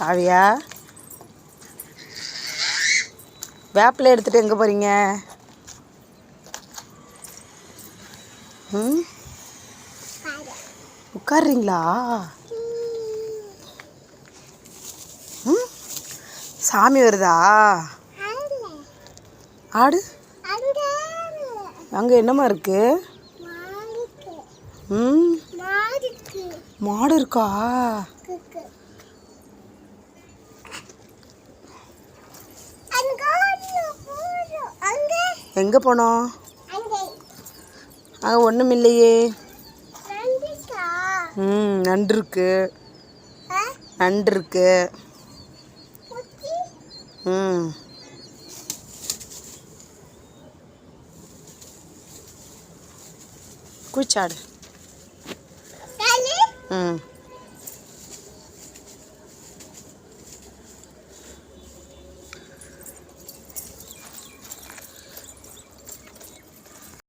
காவியா? வேப்பில எடுத்துட்டு எங்கே போகிறீங்க ம்? உட்காடுறீங்களா ம்? சாமி வருதா? ஆடு? அங்கே என்னம்மா இருக்கு? ம்? மாடு இருக்கா? எங்கே போனோம்? அங்கே. ஒன்றும் இல்லையே. ம் நண்டு இருக்கு நண்டு இருக்கு ம். குச்சாடு ம்.